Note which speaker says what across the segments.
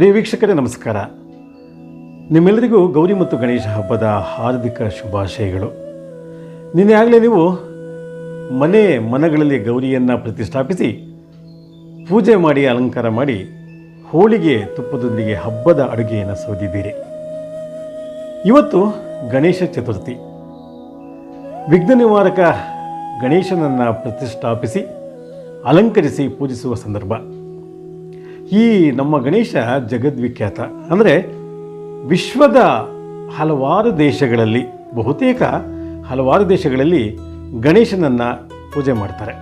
Speaker 1: ಪ್ರಿಯ ವೀಕ್ಷಕರೇ, ನಮಸ್ಕಾರ. ನಿಮ್ಮೆಲ್ಲರಿಗೂ ಗೌರಿ ಮತ್ತು ಗಣೇಶ ಹಬ್ಬದ ಹಾರ್ದಿಕ ಶುಭಾಶಯಗಳು. ನಿನ್ನೆ ಆಗಲೇ ನೀವು ಮನೆ ಮನಗಳಲ್ಲಿ ಗೌರಿಯನ್ನು ಪ್ರತಿಷ್ಠಾಪಿಸಿ ಪೂಜೆ ಮಾಡಿ, ಅಲಂಕಾರ ಮಾಡಿ, ಹೋಳಿಗೆ ತುಪ್ಪದೊಂದಿಗೆ ಹಬ್ಬದ ಅಡುಗೆಯನ್ನು ಸೌದಿದ್ದೀರಿ ಇವತ್ತು ಗಣೇಶ ಚತುರ್ಥಿ. ವಿಘ್ನ ನಿವಾರಕ ಗಣೇಶನನ್ನು ಪ್ರತಿಷ್ಠಾಪಿಸಿ, ಅಲಂಕರಿಸಿ, ಪೂಜಿಸುವ ಸಂದರ್ಭ. ಈ ನಮ್ಮ ಗಣೇಶ ಜಗದ್ವಿಖ್ಯಾತ. ಅಂದರೆ ವಿಶ್ವದ ಹಲವಾರು ದೇಶಗಳಲ್ಲಿ, ಬಹುತೇಕ ಹಲವಾರು ದೇಶಗಳಲ್ಲಿ ಗಣೇಶನನ್ನು ಪೂಜೆ ಮಾಡ್ತಾರೆ.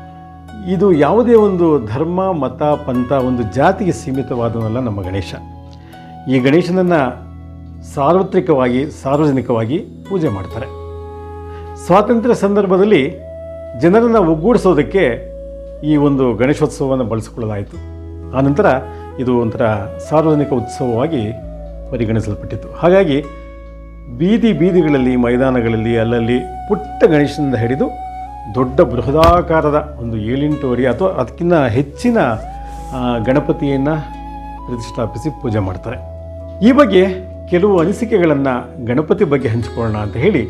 Speaker 1: ಇದು ಯಾವುದೇ ಒಂದು ಧರ್ಮ, ಮತ, ಪಂಥ, ಒಂದು ಜಾತಿಗೆ ಸೀಮಿತವಾದವಲ್ಲ ನಮ್ಮ ಗಣೇಶ. ಈ ಗಣೇಶನನ್ನು ಸಾರ್ವತ್ರಿಕವಾಗಿ, ಸಾರ್ವಜನಿಕವಾಗಿ ಪೂಜೆ ಮಾಡ್ತಾರೆ. ಸ್ವಾತಂತ್ರ್ಯ ಸಂದರ್ಭದಲ್ಲಿ ಜನರನ್ನು ಒಗ್ಗೂಡಿಸೋದಕ್ಕೆ ಈ ಒಂದು ಗಣೇಶೋತ್ಸವವನ್ನು ಬಳಸಿಕೊಳ್ಳಲಾಯಿತು. ಆನಂತರ ಇದು ಒಂಥರ ಸಾರ್ವಜನಿಕ ಉತ್ಸವವಾಗಿ ಪರಿಗಣಿಸಲ್ಪಟ್ಟಿತ್ತು. ಹಾಗಾಗಿ ಬೀದಿ ಬೀದಿಗಳಲ್ಲಿ, ಮೈದಾನಗಳಲ್ಲಿ, ಅಲ್ಲಲ್ಲಿ ಪುಟ್ಟ ಗಣೇಶನಿಂದ ಹಿಡಿದು ದೊಡ್ಡ ಬೃಹದಾಕಾರದ ಒಂದು ಏಳೆಂಟು ಅಡಿ ಅಥವಾ ಅದಕ್ಕಿಂತ ಹೆಚ್ಚಿನ ಗಣಪತಿಯನ್ನು ಪ್ರತಿಷ್ಠಾಪಿಸಿ ಪೂಜೆ ಮಾಡ್ತಾರೆ. ಈ ಬಗ್ಗೆ ಕೆಲವು ಅನಿಸಿಕೆಗಳನ್ನು ಗಣಪತಿ ಬಗ್ಗೆ ಹಂಚಿಕೊಳ್ಳೋಣ ಅಂತ ಹೇಳಿ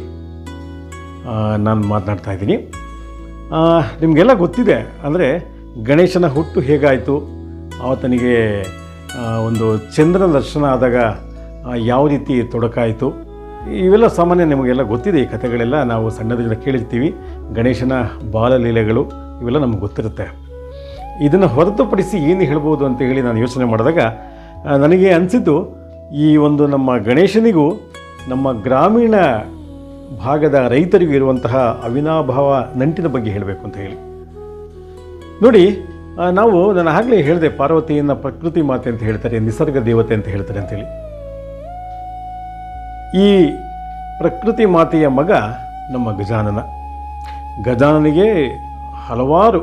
Speaker 1: ನಾನು ಮಾತನಾಡ್ತಾ ಇದ್ದೀನಿ. ನಿಮಗೆಲ್ಲ ಗೊತ್ತಿದೆ ಅಂದರೆ ಗಣೇಶನ ಹುಟ್ಟು ಹೇಗಾಯಿತು? ಆವತ್ತನಿಗೆ ಆ, ಒಂದು ಚಂದ್ರನ ದರ್ಶನ ಆದಾಗ ಯಾವ ರೀತಿ ತೊಡಕಾಯಿತು? ಇವೆಲ್ಲ ಸಾಮಾನ್ಯ ನಿಮಗೆಲ್ಲ ಗೊತ್ತಿದೆ ಈ ಕಥೆಗಳೆಲ್ಲ ನಾವು ಸಣ್ಣದರಿಂದ ಕೇಳಿರ್ತೀವಿ. ಗಣೇಶನ ಬಾಲಲೀಲೆಗಳು ಇವೆಲ್ಲ ನಮ್ಗೆ ಗೊತ್ತಿರುತ್ತೆ. ಇದನ್ನು ಹೊರತುಪಡಿಸಿ ಏನು ಹೇಳ್ಬೋದು ಅಂತ ಹೇಳಿ ನಾನು ಯೋಚನೆ ಮಾಡಿದಾಗ ನನಗೆ ಅನಿಸಿದ್ದು ಈ ಒಂದು ನಮ್ಮ ಗಣೇಶನಿಗೂ ನಮ್ಮ ಗ್ರಾಮೀಣ ಭಾಗದ ರೈತರಿಗೂ ಇರುವಂತಹ ಅವಿನಾಭಾವ ನಂಟಿನ ಬಗ್ಗೆ ಹೇಳಬೇಕು ಅಂತ ಹೇಳಿ. ನೋಡಿ ನಾವು ನಾನು ಆಗಲೇ ಹೇಳಿದೆ, ಪಾರ್ವತಿಯನ್ನು ಪ್ರಕೃತಿ ಮಾತೆ ಅಂತ ಹೇಳ್ತಾರೆ, ನಿಸರ್ಗ ದೇವತೆ ಅಂತ ಹೇಳ್ತಾರೆ ಅಂತೇಳಿ. ಈ ಪ್ರಕೃತಿ ಮಾತೆಯ ಮಗ ನಮ್ಮ ಗಜಾನನ. ಗಜಾನನಿಗೆ ಹಲವಾರು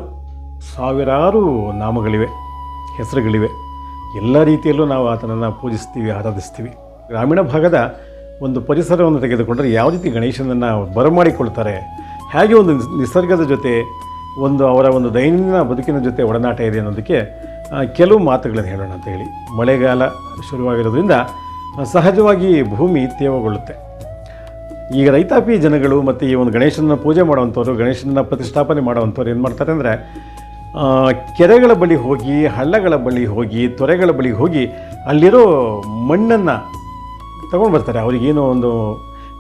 Speaker 1: ಸಾವಿರಾರು ನಾಮಗಳಿವೆ, ಹೆಸರುಗಳಿವೆ. ಎಲ್ಲ ರೀತಿಯಲ್ಲೂ ನಾವು ಆತನನ್ನು ಪೂಜಿಸ್ತೀವಿ, ಆರಾಧಿಸ್ತೀವಿ. ಗ್ರಾಮೀಣ ಭಾಗದ ಒಂದು ಪರಿಸರವನ್ನು ತೆಗೆದುಕೊಂಡರೆ ಯಾವ ರೀತಿ ಗಣೇಶನನ್ನು ಬರಮಾಡಿಕೊಳ್ತಾರೆ, ಹೇಗೆ ಒಂದು ನಿಸರ್ಗದ ಜೊತೆ ಒಂದು ಅವರ ಒಂದು ದೈನಂದಿನ ಬದುಕಿನ ಜೊತೆ ಒಡನಾಟ ಇದೆ ಅನ್ನೋದಕ್ಕೆ ಕೆಲವು ಮಾತುಗಳನ್ನು ಹೇಳೋಣ ಅಂತ ಹೇಳಿ. ಮಳೆಗಾಲ ಶುರುವಾಗಿರೋದ್ರಿಂದ ಸಹಜವಾಗಿ ಭೂಮಿ ತೇವಗೊಳ್ಳುತ್ತೆ. ಈಗ ರೈತಾಪಿ ಜನಗಳು ಮತ್ತು ಈ ಒಂದು ಗಣೇಶನ ಪೂಜೆ ಮಾಡುವಂಥವ್ರು ಗಣೇಶನ ಪ್ರತಿಷ್ಠಾಪನೆ ಮಾಡುವಂಥವ್ರು ಏನು ಮಾಡ್ತಾರೆ ಅಂದರೆ ಕೆರೆಗಳ ಬಳಿ ಹೋಗಿ, ಹಳ್ಳಗಳ ಬಳಿ ಹೋಗಿ, ತೊರೆಗಳ ಬಳಿ ಹೋಗಿ ಅಲ್ಲಿರೋ ಮಣ್ಣನ್ನು ತಗೊಂಡು ಬರ್ತಾರೆ ಅವ್ರಿಗೇನೋ ಒಂದು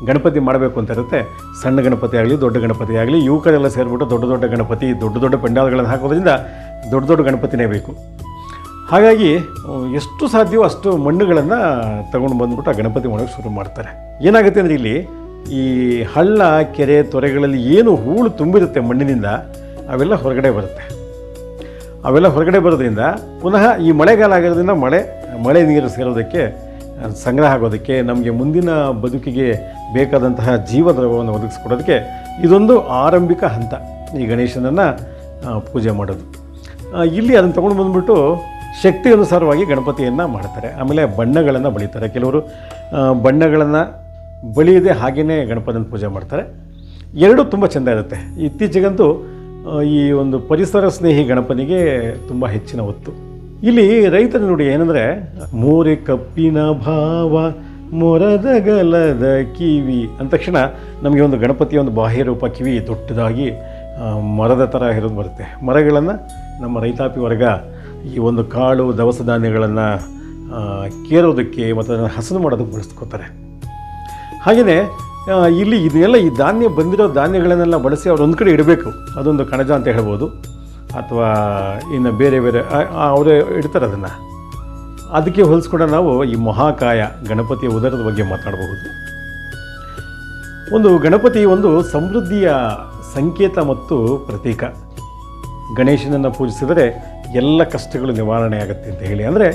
Speaker 1: ಗಣಪತಿ ಮಾಡಬೇಕು ಅಂತ ಇರುತ್ತೆ. ಸಣ್ಣ ಗಣಪತಿ ಆಗಲಿ, ದೊಡ್ಡ ಗಣಪತಿ ಆಗಲಿ, ಯುವಕರೆಲ್ಲ ಸೇರಿಬಿಟ್ಟು ದೊಡ್ಡ ದೊಡ್ಡ ಗಣಪತಿ, ದೊಡ್ಡ ದೊಡ್ಡ ಪೆಂಡಾಲ್ಗಳನ್ನು ಹಾಕೋದ್ರಿಂದ ದೊಡ್ಡ ದೊಡ್ಡ ಗಣಪತಿನೇ ಬೇಕು. ಹಾಗಾಗಿ, ಎಷ್ಟು ಸಾಧ್ಯವೋ ಅಷ್ಟು ಮಣ್ಣುಗಳನ್ನು ತಗೊಂಡು ಬಂದ್ಬಿಟ್ಟು ಆ ಗಣಪತಿ ಮಾಡೋಕ್ಕೆ ಶುರು ಮಾಡ್ತಾರೆ. ಏನಾಗುತ್ತೆ ಅಂದರೆ ಇಲ್ಲಿ ಈ ಹಳ್ಳ, ಕೆರೆ, ತೊರೆಗಳಲ್ಲಿ ಏನು ಹೂಳು ತುಂಬಿರುತ್ತೆ ಮಣ್ಣಿನಿಂದ, ಅವೆಲ್ಲ ಹೊರಗಡೆ ಬರುತ್ತೆ. ಅವೆಲ್ಲ ಹೊರಗಡೆ ಬರೋದ್ರಿಂದ ಪುನಃ ಈ ಮಳೆಗಾಲ ಆಗಿರೋದ್ರಿಂದ ಮಳೆ ಮಳೆ ನೀರು ಸೇರೋದಕ್ಕೆ ಸಂಗ್ರಹ ಆಗೋದಕ್ಕೆ ನಮಗೆ ಮುಂದಿನ ಬದುಕಿಗೆ ಬೇಕಾದಂತಹ ಜೀವದ್ರವವನ್ನು ಒದಗಿಸ್ಕೊಡೋದಕ್ಕೆ ಇದೊಂದು ಆರಂಭಿಕ ಹಂತ. ಈ ಗಣೇಶನನ್ನು ಪೂಜೆ ಮಾಡೋದು. ಇಲ್ಲಿ ಅದನ್ನು ತೊಗೊಂಡು ಬಂದುಬಿಟ್ಟು ಶಕ್ತಿ ಅನುಸಾರವಾಗಿ ಗಣಪತಿಯನ್ನು ಮಾಡ್ತಾರೆ. ಆಮೇಲೆ ಬಣ್ಣಗಳನ್ನು ಬಳಿತಾರೆ. ಕೆಲವರು ಬಣ್ಣಗಳನ್ನು ಬಳಿಯದೆ ಹಾಗೆಯೇ ಗಣಪತಿನ ಪೂಜೆ ಮಾಡ್ತಾರೆ. ಎರಡೂ ತುಂಬ ಚೆಂದ ಇರುತ್ತೆ. ಇತ್ತೀಚೆಗಂತೂ ಈ ಒಂದು ಪರಿಸರ ಸ್ನೇಹಿ ಗಣಪನಿಗೆ ತುಂಬ ಹೆಚ್ಚಿನ ಒತ್ತು. ಇಲ್ಲಿ ರೈತರ ನೋಡಿ ಏನಂದರೆ, ಮೋರೆ ಕಪ್ಪಿನ ಭಾವ ಮೊರದಗಲದ ಕಿವಿ ಅಂದ ತಕ್ಷಣ ನಮಗೆ ಒಂದು ಗಣಪತಿಯ ಒಂದು ಬಾಹ್ಯ ರೂಪ ಕಿವಿ ದೊಡ್ಡದಾಗಿ ಮರದ ಥರ ಇರೋದು ಬರುತ್ತೆ. ಮರಗಳನ್ನು ನಮ್ಮ ರೈತಾಪಿ ವರ್ಗ ಈ ಒಂದು ಕಾಳು ದವಸ ಧಾನ್ಯಗಳನ್ನು ಕೇರೋದಕ್ಕೆ ಮತ್ತು ಅದನ್ನು ಹಸನು ಮಾಡೋದಕ್ಕೆ ಬಳಸ್ಕೋತಾರೆ. ಹಾಗೆಯೇ ಇಲ್ಲಿ ಇದೆಲ್ಲ ಈ ಧಾನ್ಯ ಬಂದಿರೋ ಧಾನ್ಯಗಳನ್ನೆಲ್ಲ ಬಳಸಿ ಅವ್ರು ಒಂದು ಕಡೆ ಇಡಬೇಕು. ಅದೊಂದು ಕಣಜ ಅಂತ ಹೇಳ್ಬೋದು. ಅಥವಾ ಇನ್ನು ಬೇರೆ ಬೇರೆ ಅವರೇ ಇಡ್ತಾರೆ ಅದನ್ನು. ಅದಕ್ಕೆ ಹೋಲಿಸ್ಕೊಂಡ ನಾವು ಈ ಮಹಾಕಾಯ, ಗಣಪತಿಯ ಉದರದ ಬಗ್ಗೆ ಮಾತಾಡಬಹುದು. ಒಂದು ಗಣಪತಿ ಒಂದು ಸಮೃದ್ಧಿಯ ಸಂಕೇತ ಮತ್ತು ಪ್ರತೀಕ. ಗಣೇಶನನ್ನು ಪೂಜಿಸಿದರೆ ಎಲ್ಲ ಕಷ್ಟಗಳು ನಿವಾರಣೆ ಆಗುತ್ತೆ ಅಂತ ಹೇಳಿ. ಅಂದರೆ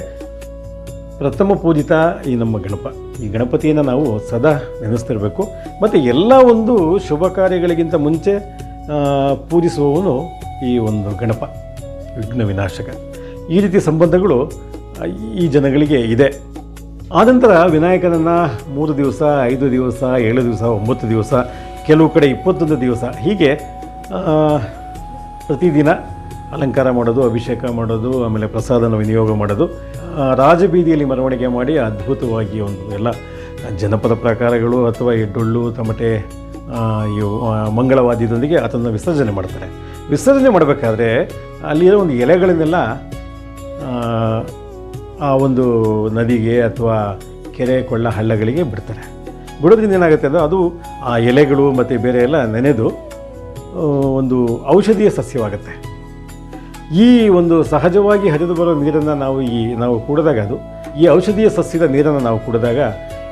Speaker 1: ಪ್ರಥಮ ಪೂಜಿತ ಈ ನಮ್ಮ ಗಣಪ. ಈ ಗಣಪತಿಯನ್ನು ನಾವು ಸದಾ ನೆನೆಸ್ತಿರಬೇಕು. ಮತ್ತು ಎಲ್ಲ ಒಂದು ಶುಭ ಕಾರ್ಯಗಳಿಗಿಂತ ಮುಂಚೆ ಪೂಜಿಸುವವನು ಈ ಒಂದು ಗಣಪ ವಿಘ್ನ ವಿನಾಶಕ. ಈ ರೀತಿ ಸಂಬಂಧಗಳು ಈ ಜನಗಳಿಗೆ ಇದೆ. ಆನಂತರ ವಿನಾಯಕನನ್ನು ಮೂರು ದಿವಸ ಐದು ದಿವಸ ಏಳು ದಿವಸ ಒಂಬತ್ತು ದಿವಸ ಕೆಲವು ಕಡೆ ಇಪ್ಪತ್ತೊಂದು ದಿವಸ ಹೀಗೆ ಪ್ರತಿದಿನ ಅಲಂಕಾರ ಮಾಡೋದು ಅಭಿಷೇಕ ಮಾಡೋದು ಆಮೇಲೆ ಪ್ರಸಾದನ ವಿನಿಯೋಗ ಮಾಡೋದು ರಾಜಬೀದಿಯಲ್ಲಿ ಮೆರವಣಿಗೆ ಮಾಡಿ ಅದ್ಭುತವಾಗಿ ಒಂದು ಎಲ್ಲ ಜನಪದ ಪ್ರಕಾರಗಳು ಅಥವಾ ಈ ಡೊಳ್ಳು ತಮಟೆ ಇವು ಆ, ಮಂಗಳವಾದ್ಯದೊಂದಿಗೆ ಅದನ್ನು ವಿಸರ್ಜನೆ ಮಾಡ್ತಾರೆ. ವಿಸರ್ಜನೆ ಮಾಡಬೇಕಾದ್ರೆ ಅಲ್ಲಿರೋ ಒಂದು ಎಲೆಗಳನ್ನೆಲ್ಲ ಆ, ಒಂದು ನದಿಗೆ ಅಥವಾ ಕೆರೆ ಕೊಳ್ಳ ಹಳ್ಳಗಳಿಗೆ ಬಿಡ್ತಾರೆ. ಬಿಡೋದ್ರಿಂದ ಏನಾಗುತ್ತೆ ಅಂದರೆ ಅದು ಆ ಎಲೆಗಳು ಮತ್ತು ಬೇರೆ ಎಲ್ಲ ನೆನೆದು ಒಂದು ಔಷಧೀಯ ಸಸ್ಯವಾಗುತ್ತೆ. ಈ ಒಂದು ಸಹಜವಾಗಿ ಹರಿದು ಬರೋ ನೀರನ್ನು ನಾವು ಈ ನಾವು ಕುಡಿದಾಗ ಅದು ಈ ಔಷಧೀಯ ಸಸ್ಯದ ನೀರನ್ನು ನಾವು ಕುಡಿದಾಗ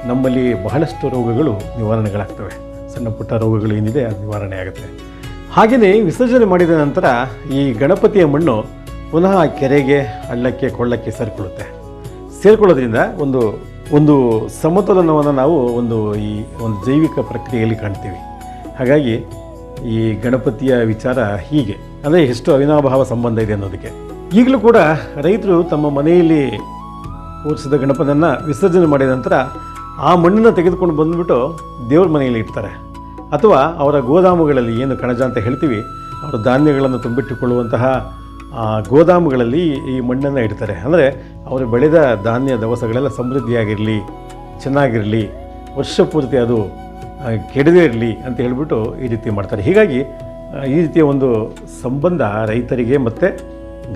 Speaker 1: ನಮ್ಮಲ್ಲಿ ಬಹಳಷ್ಟು ರೋಗಗಳು ನಿವಾರಣೆಗಳಾಗ್ತವೆ. ಸಣ್ಣ ಪುಟ್ಟ ರೋಗಗಳು ಏನಿದೆ ಅದು ನಿವಾರಣೆ ಆಗುತ್ತೆ. ಹಾಗೆಯೇ ವಿಸರ್ಜನೆ ಮಾಡಿದ ನಂತರ ಈ ಗಣಪತಿಯ ಮಣ್ಣು ಪುನಃ ಕೆರೆಗೆ, ಹಳ್ಳಕ್ಕೆ, ಕೊಳ್ಳಕ್ಕೆ ಸೇರಿಕೊಳ್ಳುತ್ತೆ. ಸೇರಿಕೊಳ್ಳೋದ್ರಿಂದ ಒಂದು ಒಂದು ಸಮತೋಲನವನ್ನು ನಾವು ಒಂದು ಈ ಒಂದು ಜೈವಿಕ ಪ್ರಕ್ರಿಯೆಯಲ್ಲಿ ಕಾಣ್ತೀವಿ. ಹಾಗಾಗಿ ಈ ಗಣಪತಿಯ ವಿಚಾರ ಹೀಗೆ. ಅಂದರೆ ಎಷ್ಟು ಅವಿನಾಭಾವ ಸಂಬಂಧ ಇದೆ ಅನ್ನೋದಕ್ಕೆ. ಈಗಲೂ ಕೂಡ ರೈತರು ತಮ್ಮ ಮನೆಯಲ್ಲಿ ಕೂರಿಸಿದ ಗಣಪನನ್ನು ವಿಸರ್ಜನೆ ಮಾಡಿದ ನಂತರ ಆ ಮಣ್ಣನ್ನು ತೆಗೆದುಕೊಂಡು ಬಂದುಬಿಟ್ಟು ದೇವ್ರ ಮನೆಯಲ್ಲಿ ಇಡ್ತಾರೆ. ಅಥವಾ ಅವರ ಗೋದಾಮುಗಳಲ್ಲಿ ಏನು ಕಣಜ ಅಂತ ಹೇಳ್ತೀವಿ, ಅವರ ಧಾನ್ಯಗಳನ್ನು ತುಂಬಿಟ್ಟುಕೊಳ್ಳುವಂತಹ ಗೋದಾಮುಗಳಲ್ಲಿ ಈ ಮಣ್ಣನ್ನು ಇಡ್ತಾರೆ. ಅಂದರೆ ಅವರು ಬೆಳೆದ ಧಾನ್ಯ ದವಸಗಳೆಲ್ಲ ಸಮೃದ್ಧಿಯಾಗಿರಲಿ, ಚೆನ್ನಾಗಿರಲಿ, ವರ್ಷ ಪೂರ್ತಿ ಅದು ಕೆಡದೇ ಇರಲಿ ಅಂತ ಹೇಳಿಬಿಟ್ಟು ಈ ರೀತಿ ಮಾಡ್ತಾರೆ. ಹೀಗಾಗಿ ಈ ರೀತಿಯ ಒಂದು ಸಂಬಂಧ ರೈತರಿಗೆ ಮತ್ತು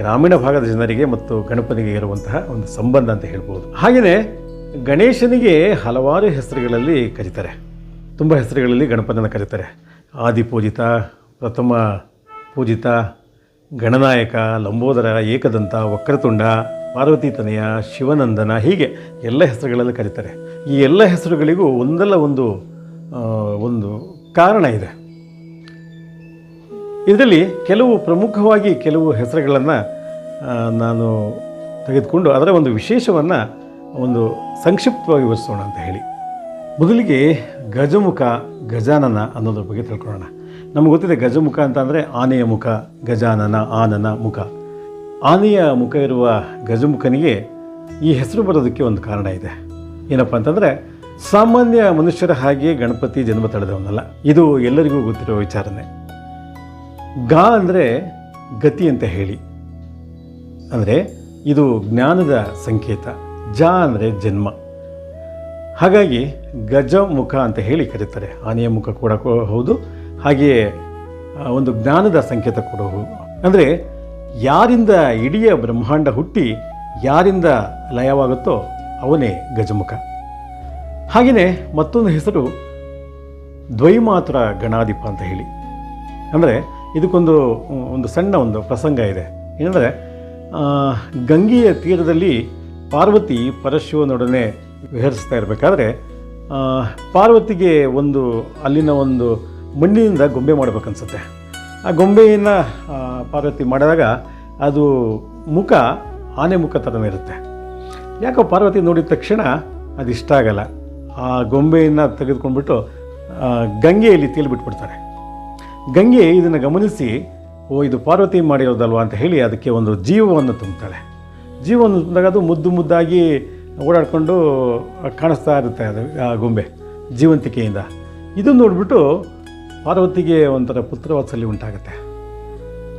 Speaker 1: ಗ್ರಾಮೀಣ ಭಾಗದ ಜನರಿಗೆ ಮತ್ತು ಗಣಪನಿಗೆ ಇರುವಂತಹ ಒಂದು ಸಂಬಂಧ ಅಂತ ಹೇಳ್ಬೋದು. ಹಾಗೆಯೇ ಗಣೇಶನಿಗೆ ಹಲವಾರು ಹೆಸರುಗಳಲ್ಲಿ ಕರೀತಾರೆ. ತುಂಬ ಹೆಸರುಗಳಲ್ಲಿ ಗಣಪತಿಯನ್ನು ಕರೀತಾರೆ. ಆದಿಪೂಜಿತ, ಪ್ರಥಮ ಪೂಜಿತ, ಗಣನಾಯಕ, ಲಂಬೋದರ, ಏಕದಂತ, ವಕ್ರತುಂಡ, ಪಾರ್ವತಿ ತನಯ, ಶಿವನಂದನ ಹೀಗೆ ಎಲ್ಲ ಹೆಸರುಗಳಲ್ಲಿ ಕರೀತಾರೆ. ಈ ಎಲ್ಲ ಹೆಸರುಗಳಿಗೂ ಒಂದಲ್ಲ ಒಂದು ಒಂದು ಕಾರಣ ಇದೆ. ಇದರಲ್ಲಿ ಕೆಲವು ಪ್ರಮುಖವಾಗಿ ಕೆಲವು ಹೆಸರುಗಳನ್ನು ನಾನು ತೆಗೆದುಕೊಂಡು ಅದರ ಒಂದು ವಿಶೇಷವನ್ನು ಒಂದು ಸಂಕ್ಷಿಪ್ತವಾಗಿ ವಿವರಿಸೋಣ ಅಂತ ಹೇಳಿ. ಮೊದಲಿಗೆ ಗಜಮುಖ, ಗಜಾನನ ಅನ್ನೋದ್ರ ಬಗ್ಗೆ ತಿಳ್ಕೊಳ್ಳೋಣ. ನಮ್ಗೆ ಗೊತ್ತಿದೆ ಗಜಮುಖ ಅಂತ ಅಂದರೆ ಆನೆಯ ಮುಖ, ಗಜಾನನ, ಆನನ ಮುಖ. ಆನೆಯ ಮುಖ ಇರುವ ಗಜಮುಖನಿಗೆ ಈ ಹೆಸರು ಬರೋದಕ್ಕೆ ಒಂದು ಕಾರಣ ಇದೆ. ಏನಪ್ಪ ಅಂತಂದರೆ ಸಾಮಾನ್ಯ ಮನುಷ್ಯರ ಹಾಗೆ ಗಣಪತಿ ಜನ್ಮ ತಳೆದವನಲ್ಲ. ಇದು ಎಲ್ಲರಿಗೂ ಗೊತ್ತಿರೋ ವಿಚಾರನೆ. ಗಾ ಅಂದರೆ ಗತಿ ಅಂತ ಹೇಳಿ. ಅಂದರೆ ಇದು ಜ್ಞಾನದ ಸಂಕೇತ. ಜ ಅಂದರೆ ಜನ್ಮ. ಹಾಗಾಗಿ ಗಜಮುಖ ಅಂತ ಹೇಳಿ ಕರೀತಾರೆ. ಆನೆಯ ಮುಖ ಕೂಡ ಹೌದು. ಹಾಗೆಯೇ ಒಂದು ಜ್ಞಾನದ ಸಂಕೇತ ಕೂಡ ಹೌದು ಅಂದರೆ ಯಾರಿಂದ ಇಡೀ ಬ್ರಹ್ಮಾಂಡ ಹುಟ್ಟಿ ಯಾರಿಂದ ಲಯವಾಗುತ್ತೋ ಅವನೇ ಗಜಮುಖ ಹಾಗೆಯೇ ಮತ್ತೊಂದು ಹೆಸರು ದ್ವೈಮಾತ್ರ ಗಣಾಧಿಪ ಅಂತ ಹೇಳಿ. ಅಂದರೆ ಇದಕ್ಕೊಂದು ಒಂದು ಸಣ್ಣ ಒಂದು ಪ್ರಸಂಗ ಇದೆ. ಏನಂದರೆ ಗಂಗೆಯ ತೀರದಲ್ಲಿ ಪಾರ್ವತಿ ಪರಶಿವನೊಡನೆ ವಿಹರಿಸ್ತಾ ಇರಬೇಕಾದ್ರೆ ಪಾರ್ವತಿಗೆ ಒಂದು, ಅಲ್ಲಿನ ಒಂದು ಮಣ್ಣಿನಿಂದ ಗೊಂಬೆ ಮಾಡಬೇಕನ್ಸುತ್ತೆ. ಆ ಗೊಂಬೆಯನ್ನು ಪಾರ್ವತಿ ಮಾಡಿದಾಗ ಅದು ಮುಖ, ಆನೆ ಮುಖ ಥರನೇ ಇರುತ್ತೆ. ಯಾಕೋ ಪಾರ್ವತಿ ನೋಡಿದ ತಕ್ಷಣ ಅದು ಇಷ್ಟ ಆಗಲ್ಲ. ಆ ಗೊಂಬೆಯನ್ನು ತೆಗೆದುಕೊಂಡ್ಬಿಟ್ಟು ಗಂಗೆಯಲ್ಲಿ ತೇಲಿಬಿಟ್ಬಿಡ್ತಾರೆ. ಗಂಗೆ ಇದನ್ನು ಗಮನಿಸಿ, ಓ, ಇದು ಪಾರ್ವತಿ ಮಾಡಿರೋದಲ್ವ ಅಂತ ಹೇಳಿ ಅದಕ್ಕೆ ಒಂದು ಜೀವವನ್ನು ತುಂಬುತ್ತಾಳೆ ಜೀವವನ್ನು ತುಂಬಿದಾಗ ಅದು ಮುದ್ದು ಮುದ್ದಾಗಿ ಓಡಾಡಿಕೊಂಡು ಕಾಣಿಸ್ತಾ ಇರುತ್ತೆ ಅದು, ಆ ಗೊಂಬೆ, ಜೀವಂತಿಕೆಯಿಂದ. ಇದನ್ನು ನೋಡಿಬಿಟ್ಟು ಪಾರ್ವತಿಗೆ ಒಂಥರ ಪುತ್ರವಾತ್ಸಲ್ಯ ಉಂಟಾಗುತ್ತೆ.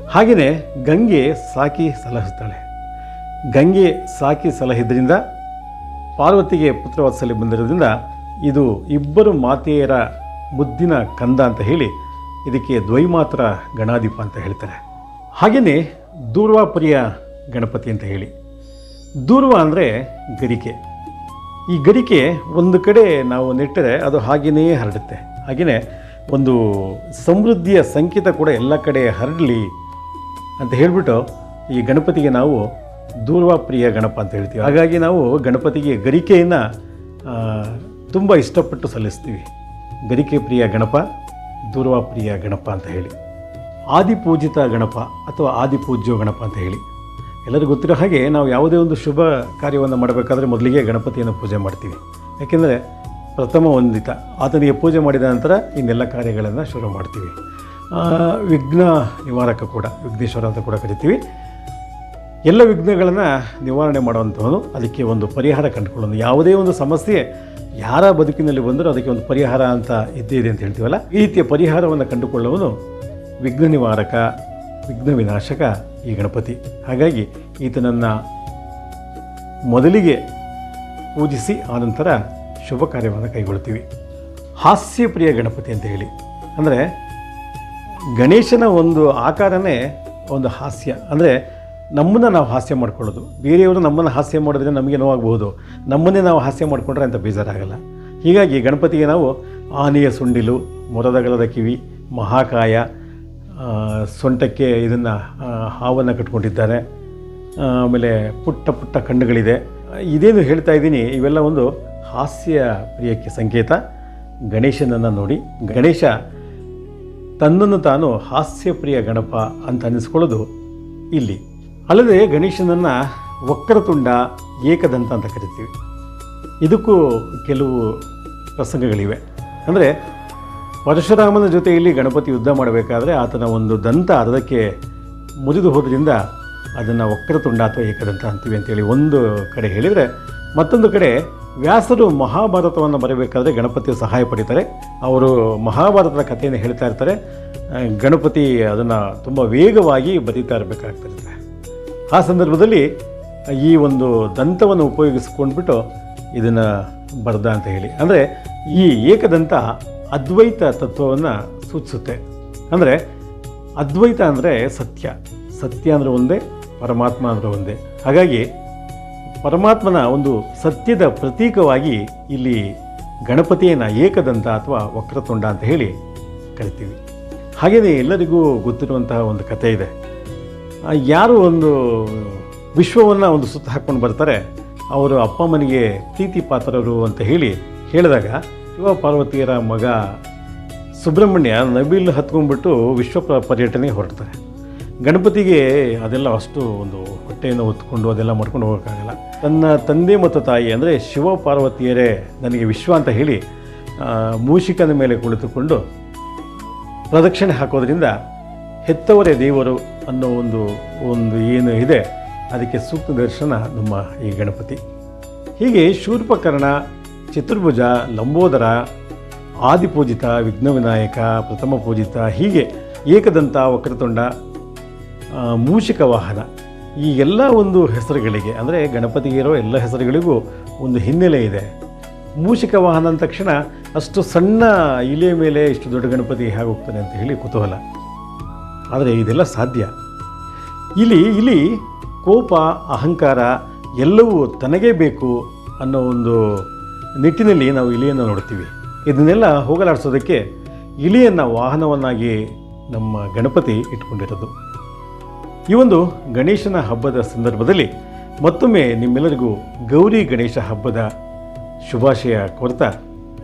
Speaker 1: ಹಾಗೆಯೇ ಗಂಗೆ ಸಾಕಿ ಸಲಹಿಸ್ತಾಳೆ. ಗಂಗೆ ಸಾಕಿ ಸಲಹಿದ್ರಿಂದ, ಪಾರ್ವತಿಗೆ ಪುತ್ರವಾತ್ಸಲ್ಯ ಬಂದಿರೋದ್ರಿಂದ ಇದು ಇಬ್ಬರು ಮಾತೆಯರ ಮುದ್ದಿನ ಕಂದ ಅಂತ ಹೇಳಿ ಇದಕ್ಕೆ ದ್ವೈಮಾತ್ರ ಗಣಾಧಿಪ ಅಂತ ಹೇಳ್ತಾರೆ. ಹಾಗೆಯೇ ದೂರ್ವಾಪುರಿಯ ಗಣಪತಿ ಅಂತ ಹೇಳಿ. ದೂರ್ವ ಅಂದರೆ ಗರಿಕೆ. ಈ ಗರಿಕೆ ಒಂದು ಕಡೆ ನಾವು ನೆಟ್ಟರೆ ಅದು ಹಾಗೆಯೇ ಹರಡುತ್ತೆ. ಹಾಗೆಯೇ ಒಂದು ಸಮೃದ್ಧಿಯ ಸಂಕೇತ ಕೂಡ ಎಲ್ಲ ಕಡೆ ಹರಡಲಿ ಅಂತ ಹೇಳಿಬಿಟ್ಟು ಈ ಗಣಪತಿಗೆ ನಾವು ದೂರ್ವಾಪ್ರಿಯ ಗಣಪ ಅಂತ ಹೇಳ್ತೀವಿ. ಹಾಗಾಗಿ ನಾವು ಗಣಪತಿಗೆ ಗರಿಕೆಯನ್ನು ತುಂಬ ಇಷ್ಟಪಟ್ಟು ಸಲ್ಲಿಸ್ತೀವಿ. ಗರಿಕೆ ಪ್ರಿಯ ಗಣಪ ದೂರ್ವಾಪ್ರಿಯ ಗಣಪ ಅಂತ ಹೇಳಿ. ಆದಿಪೂಜಿತ ಗಣಪ ಅಥವಾ ಆದಿಪೂಜ್ಯ ಗಣಪ ಅಂತ ಹೇಳಿ. ಎಲ್ಲರಿಗೂ ಗೊತ್ತಿರೋ ಹಾಗೆ ನಾವು ಯಾವುದೇ ಒಂದು ಶುಭ ಕಾರ್ಯವನ್ನು ಮಾಡಬೇಕಾದ್ರೆ ಮೊದಲಿಗೆ ಗಣಪತಿಯನ್ನು ಪೂಜೆ ಮಾಡ್ತೀವಿ. ಯಾಕೆಂದರೆ ಪ್ರಥಮ ವಂದಿತ, ಆತನಿಗೆ ಪೂಜೆ ಮಾಡಿದ ನಂತರ ಇನ್ನೆಲ್ಲ ಕಾರ್ಯಗಳನ್ನು ಶುರು ಮಾಡ್ತೀವಿ. ವಿಘ್ನ ನಿವಾರಕ ಕೂಡ, ವಿಘ್ನೇಶ್ವರ ಅಂತ ಕೂಡ ಕರಿತೀವಿ. ಎಲ್ಲ ವಿಘ್ನಗಳನ್ನು ನಿವಾರಣೆ ಮಾಡುವಂಥವನು ಅದಕ್ಕೆ ಒಂದು ಪರಿಹಾರ ಕಂಡುಕೊಳ್ಳೋದು ಯಾವುದೇ ಒಂದು ಸಮಸ್ಯೆ ಯಾರ ಬದುಕಿನಲ್ಲಿ ಬಂದರೂ ಅದಕ್ಕೆ ಒಂದು ಪರಿಹಾರ ಅಂತ ಇದ್ದೇ ಇದೆ ಅಂತ ಹೇಳ್ತೀವಲ್ಲ, ಈ ರೀತಿಯ ಪರಿಹಾರವನ್ನು ಕಂಡುಕೊಳ್ಳುವನು ವಿಘ್ನ ನಿವಾರಕ, ವಿಘ್ನ ವಿನಾಶಕ ಈ ಗಣಪತಿ. ಹಾಗಾಗಿ ಈತನನ್ನು ಮೊದಲಿಗೆ ಪೂಜಿಸಿ ಆನಂತರ ಶುಭ ಕಾರ್ಯವನ್ನು ಕೈಗೊಳ್ತೀವಿ ಹಾಸ್ಯಪ್ರಿಯ ಗಣಪತಿ ಅಂತ ಹೇಳಿ. ಅಂದರೆ ಗಣೇಶನ ಒಂದು ಆಕಾರನೇ ಒಂದು ಹಾಸ್ಯ. ಅಂದರೆ ನಮ್ಮನ್ನು ನಾವು ಹಾಸ್ಯ ಮಾಡ್ಕೊಳ್ಳೋದು. ಬೇರೆಯವರು ನಮ್ಮನ್ನು ಹಾಸ್ಯ ಮಾಡಿದ್ರೆ ನಮಗೆ ನೋವಾಗಬಹುದು. ನಮ್ಮನ್ನೇ ನಾವು ಹಾಸ್ಯ ಮಾಡಿಕೊಂಡ್ರೆ ಅಂತ ಬೇಜಾರಾಗಲ್ಲ. ಹೀಗಾಗಿ ಗಣಪತಿಗೆ ನಾವು ಆನೆಯ ಸುಂಡಿಲು ಮೊರದಗಲದ ಕಿವಿ, ಮಹಾಕಾಯ ಸೊಂಟಕ್ಕೆ ಇದನ್ನು ಹಾವನ್ನು ಕಟ್ಕೊಂಡಿದ್ದಾರೆ. ಆಮೇಲೆ ಪುಟ್ಟ ಪುಟ್ಟ ಕಣ್ಣುಗಳಿದೆ. ಇದೇನು ಹೇಳ್ತಾ ಇದ್ದೀನಿ, ಇವೆಲ್ಲ ಒಂದು ಹಾಸ್ಯ ಪ್ರಿಯಕ್ಕೆ ಸಂಕೇತ. ಗಣೇಶನನ್ನು ನೋಡಿ, ಗಣೇಶ ತನ್ನನ್ನು ತಾನು ಹಾಸ್ಯಪ್ರಿಯ ಗಣಪ ಅಂತ ಅನ್ನಿಸ್ಕೊಳ್ಳೋದು ಇಲ್ಲಿ. ಅಲ್ಲದೆ ಗಣೇಶನನ್ನು ವಕ್ರತುಂಡ, ಏಕದಂತ ಅಂತ ಕರಿತೀವಿ. ಇದಕ್ಕೂ ಕೆಲವು ಪ್ರಸಂಗಗಳಿವೆ. ಅಂದರೆ ಪರಶುರಾಮನ ಜೊತೆಯಲ್ಲಿ ಗಣಪತಿ ಯುದ್ಧ ಮಾಡಬೇಕಾದ್ರೆ ಆತನ ಒಂದು ದಂತ ಅದಕ್ಕೆ ಮುರಿದು ಹೋದ್ರಿಂದ ಅದನ್ನು ವಕ್ರತುಂಡ ಅಥವಾ ಏಕದಂತ ಅಂತೀವಿ ಅಂತೇಳಿ ಒಂದು ಕಡೆ ಹೇಳಿದರೆ ಮತ್ತೊಂದು ಕಡೆ ವ್ಯಾಸರು ಮಹಾಭಾರತವನ್ನು ಬರಬೇಕಾದ್ರೆ ಗಣಪತಿಯ ಸಹಾಯ ಪಡಿತಾರೆ. ಅವರು ಮಹಾಭಾರತದ ಕಥೆಯನ್ನು ಹೇಳ್ತಾ ಇರ್ತಾರೆ. ಗಣಪತಿ ಅದನ್ನು ತುಂಬ ವೇಗವಾಗಿ ಬರೀತಾ ಇರಬೇಕಾಗ್ತಿರುತ್ತೆ. ಆ ಸಂದರ್ಭದಲ್ಲಿ ಈ ಒಂದು ದಂತವನ್ನು ಉಪಯೋಗಿಸ್ಕೊಂಡ್ಬಿಟ್ಟು ಇದನ್ನು ಬರ್ದ ಅಂತ ಹೇಳಿ. ಅಂದರೆ ಈ ಏಕದಂತ ಅದ್ವೈತ ತತ್ವವನ್ನು ಸೂಚಿಸುತ್ತೆ. ಅಂದರೆ ಅದ್ವೈತ ಅಂದರೆ ಸತ್ಯ. ಸತ್ಯ ಅಂದರೆ ಒಂದೇ, ಪರಮಾತ್ಮ ಅಂದರೆ ಒಂದೇ. ಹಾಗಾಗಿ ಪರಮಾತ್ಮನ ಒಂದು ಸತ್ಯದ ಪ್ರತೀಕವಾಗಿ ಇಲ್ಲಿ ಗಣಪತಿಯನ್ನು ಏಕದಂತ ಅಥವಾ ವಕ್ರತುಂಡ ಅಂತ ಹೇಳಿ ಕರಿತೀವಿ. ಹಾಗೆಯೇ ಎಲ್ಲರಿಗೂ ಗೊತ್ತಿರುವಂತಹ ಒಂದು ಕಥೆ ಇದೆ. ಯಾರು ಒಂದು ವಿಶ್ವವನ್ನು ಒಂದು ಸುತ್ತ ಹಾಕ್ಕೊಂಡು ಬರ್ತಾರೆ, ಅವರು ಅಪ್ಪ ಅಮ್ಮನಿಗೆ ಪ್ರೀತಿ ಪಾತ್ರರು ಅಂತ ಹೇಳಿ ಹೇಳಿದಾಗ ಶಿವ ಪಾರ್ವತಿಯರ ಮಗ ಸುಬ್ರಹ್ಮಣ್ಯ ನವಿಲು ಹತ್ಕೊಂಡ್ಬಿಟ್ಟು ವಿಶ್ವ ಪರ್ಯಟನೆಗೆ ಹೊರಡ್ತಾರೆ. ಗಣಪತಿಗೆ ಅದೆಲ್ಲ ಅಷ್ಟು ಒಂದು ಹೊಟ್ಟೆಯನ್ನು ಹೊತ್ಕೊಂಡು ಅದೆಲ್ಲ ಮಾಡ್ಕೊಂಡು ಹೋಗೋಕ್ಕಾಗಲ್ಲ. ತನ್ನ ತಂದೆ ಮತ್ತು ತಾಯಿ ಅಂದರೆ ಶಿವ ಪಾರ್ವತಿಯರೇ ನನಗೆ ವಿಶ್ವ ಅಂತ ಹೇಳಿ ಮೂಷಿಕನ ಮೇಲೆ ಕುಳಿತುಕೊಂಡು ಪ್ರದಕ್ಷಿಣೆ ಹಾಕೋದ್ರಿಂದ ಹೆತ್ತವರೇ ದೇವರು ಅನ್ನೋ ಒಂದು ಒಂದು ಏನು ಇದೆ, ಅದಕ್ಕೆ ಸೂಕ್ತ ದರ್ಶನ ನಮ್ಮ ಈ ಗಣಪತಿ. ಹೀಗೆ ಶೂರ್ಪಕರ್ಣ ಚತುರ್ಭುಜ, ಲಂಬೋದರ, ಆದಿಪೂಜಿತ, ವಿಘ್ನವಿನಾಯಕ ಪ್ರಥಮ ಪೂಜಿತ ಹೀಗೆ ಏಕದಂತ ವಕ್ರತುಂಡ ಮೂಷಿಕ ವಾಹನ. ಈ ಎಲ್ಲ ಒಂದು ಹೆಸರುಗಳಿಗೆ, ಅಂದರೆ ಗಣಪತಿಗೆ ಇರೋ ಎಲ್ಲ ಹೆಸರುಗಳಿಗೂ ಒಂದು ಹಿನ್ನೆಲೆ ಇದೆ. ಮೂಷಿಕ ವಾಹನ ಅಂದ ತಕ್ಷಣ ಅಷ್ಟು ಸಣ್ಣ ಇಲೆ ಮೇಲೆ ಇಷ್ಟು ದೊಡ್ಡ ಗಣಪತಿ ಹೇಗೆ ಹೋಗ್ತಾನೆ ಅಂತ ಹೇಳಿ ಕುತೂಹಲ. ಆದರೆ ಇದೆಲ್ಲ ಸಾಧ್ಯ. ಇಲ್ಲಿ ಇಲ್ಲಿ ಕೋಪ, ಅಹಂಕಾರ ಎಲ್ಲವೂ ತನಗೇ ಬೇಕು ಅನ್ನೋ ಒಂದು ನಿಟ್ಟಿನಲ್ಲಿ ನಾವು ಇಲಿಯನ್ನು ನೋಡ್ತೀವಿ ಇದನ್ನೆಲ್ಲ ಹೋಗಲಾಡಿಸೋದಕ್ಕೆ ಇಲಿಯನ್ನು ವಾಹನವನ್ನಾಗಿ ನಮ್ಮ ಗಣಪತಿ ಇಟ್ಕೊಂಡಿರೋದು. ಈ ಒಂದು ಗಣೇಶನ ಹಬ್ಬದ ಸಂದರ್ಭದಲ್ಲಿ ಮತ್ತೊಮ್ಮೆ ನಿಮ್ಮೆಲ್ಲರಿಗೂ ಗೌರಿ ಗಣೇಶ ಹಬ್ಬದ ಶುಭಾಶಯ ಕೋರ್ತಾ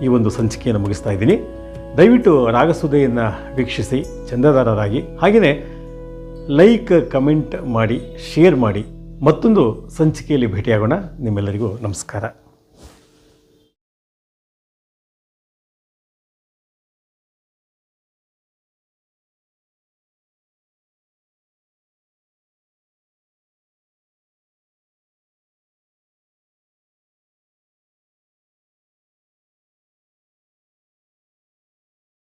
Speaker 1: ಈ ಒಂದು ಸಂಚಿಕೆಯನ್ನು ಮುಗಿಸ್ತಾ ಇದ್ದೀನಿ. ದಯವಿಟ್ಟು ರಾಗಸುದೆಯನ್ನು ವೀಕ್ಷಿಸಿ, ಚಂದಾದಾರರಾಗಿ. ಹಾಗೆಯೇ ಲೈಕ್, ಕಮೆಂಟ್ ಮಾಡಿ, ಶೇರ್ ಮಾಡಿ. ಮತ್ತೊಂದು ಸಂಚಿಕೆಯಲ್ಲಿ ಭೇಟಿಯಾಗೋಣ. ನಿಮ್ಮೆಲ್ಲರಿಗೂ ನಮಸ್ಕಾರ.